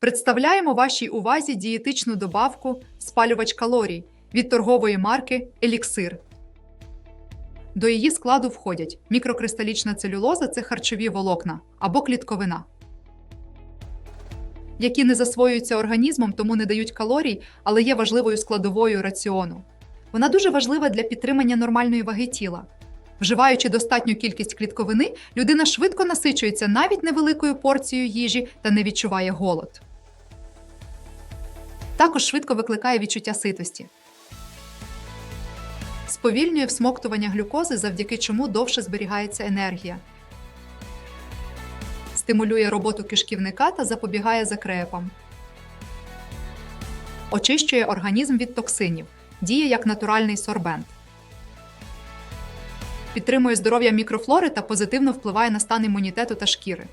Представляємо вашій увазі дієтичну добавку спалювач калорій від торгової марки Еліксир. До її складу входять мікрокристалічна целюлоза це харчові волокна або клітковина, які не засвоюються організмом, тому не дають калорій, але є важливою складовою раціону. Вона дуже важлива для підтримання нормальної ваги тіла. Вживаючи достатню кількість клітковини, людина швидко насичується навіть невеликою порцією їжі та не відчуває голод. Також швидко викликає відчуття ситості. Сповільнює всмоктування глюкози, завдяки чому довше зберігається енергія. Стимулює роботу кишківника та запобігає закрепам. Очищує організм від токсинів. Діє як натуральний сорбент. Підтримує здоров'я мікрофлори та позитивно впливає на стан імунітету та шкіри.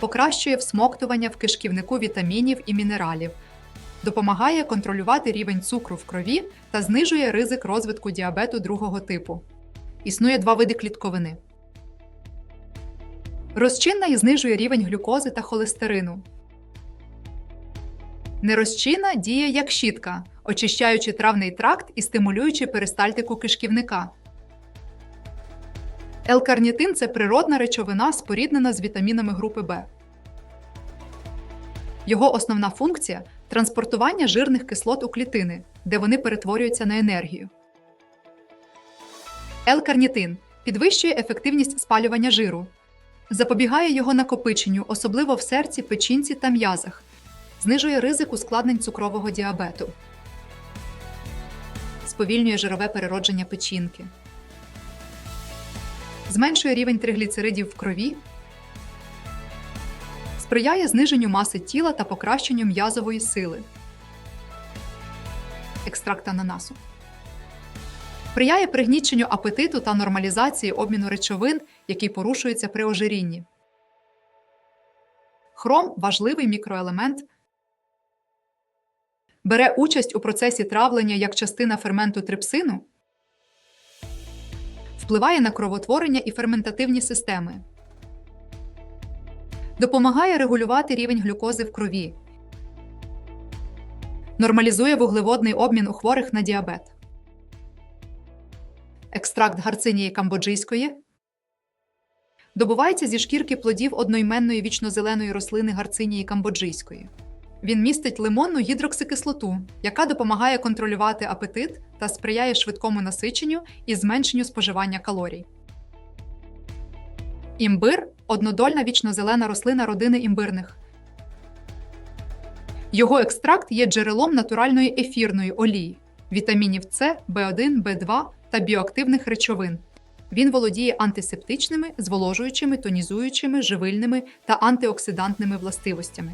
Покращує всмоктування в кишківнику вітамінів і мінералів. Допомагає контролювати рівень цукру в крові та знижує ризик розвитку діабету другого типу. Існує два види клітковини. Розчинна і знижує рівень глюкози та холестерину. Нерозчинна діє як щітка, очищаючи травний тракт і стимулюючи перистальтику кишківника. L-карнітин – це природна речовина, споріднена з вітамінами групи В. Його основна функція транспортування жирних кислот у клітини, де вони перетворюються на енергію. L-карнітин підвищує ефективність спалювання жиру, запобігає його накопиченню, особливо в серці, печінці та м'язах, знижує ризик ускладнень цукрового діабету, сповільнює жирове переродження печінки, зменшує рівень тригліцеридів в крові, сприяє зниженню маси тіла та покращенню м'язової сили. Екстракт ананасу. Сприяє пригніченню апетиту та нормалізації обміну речовин, який порушується при ожирінні. Хром важливий мікроелемент. Бере участь у процесі травлення як частина ферменту трипсину, впливає на кровотворення і ферментативні системи, допомагає регулювати рівень глюкози в крові, нормалізує вуглеводний обмін у хворих на діабет. Екстракт гарцинії камбоджийської добувається зі шкірки плодів одноіменної вічнозеленої рослини гарцинії камбоджийської. Він містить лимонну гідроксикислоту, яка допомагає контролювати апетит та сприяє швидкому насиченню і зменшенню споживання калорій. Імбир однодольна вічнозелена рослина родини імбирних. Його екстракт є джерелом натуральної ефірної олії, вітамінів С, В1, В2 та біоактивних речовин. Він володіє антисептичними, зволожуючими, тонізуючими, живильними та антиоксидантними властивостями.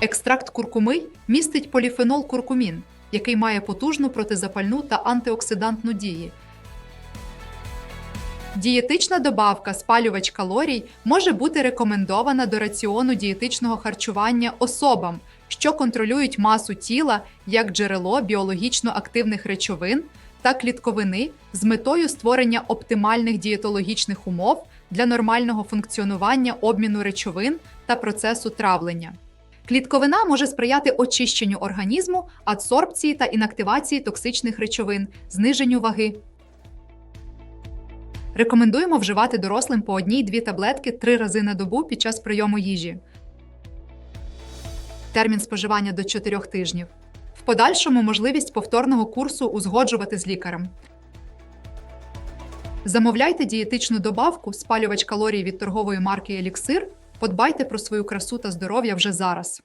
Екстракт куркуми містить поліфенол куркумін, який має потужну протизапальну та антиоксидантну дії. Дієтична добавка спалювач калорій може бути рекомендована до раціону дієтичного харчування особам, що контролюють масу тіла як джерело біологічно активних речовин та клітковини з метою створення оптимальних дієтологічних умов для нормального функціонування обміну речовин та процесу травлення. Клітковина може сприяти очищенню організму, адсорбції та інактивації токсичних речовин, зниженню ваги. Рекомендуємо вживати дорослим по одній-дві таблетки три рази на добу під час прийому їжі. Термін споживання до 4 тижнів. В подальшому можливість повторного курсу узгоджувати з лікарем. Замовляйте дієтичну добавку, спалювач калорій від торгової марки Еліксир. Подбайте про свою красу та здоров'я вже зараз.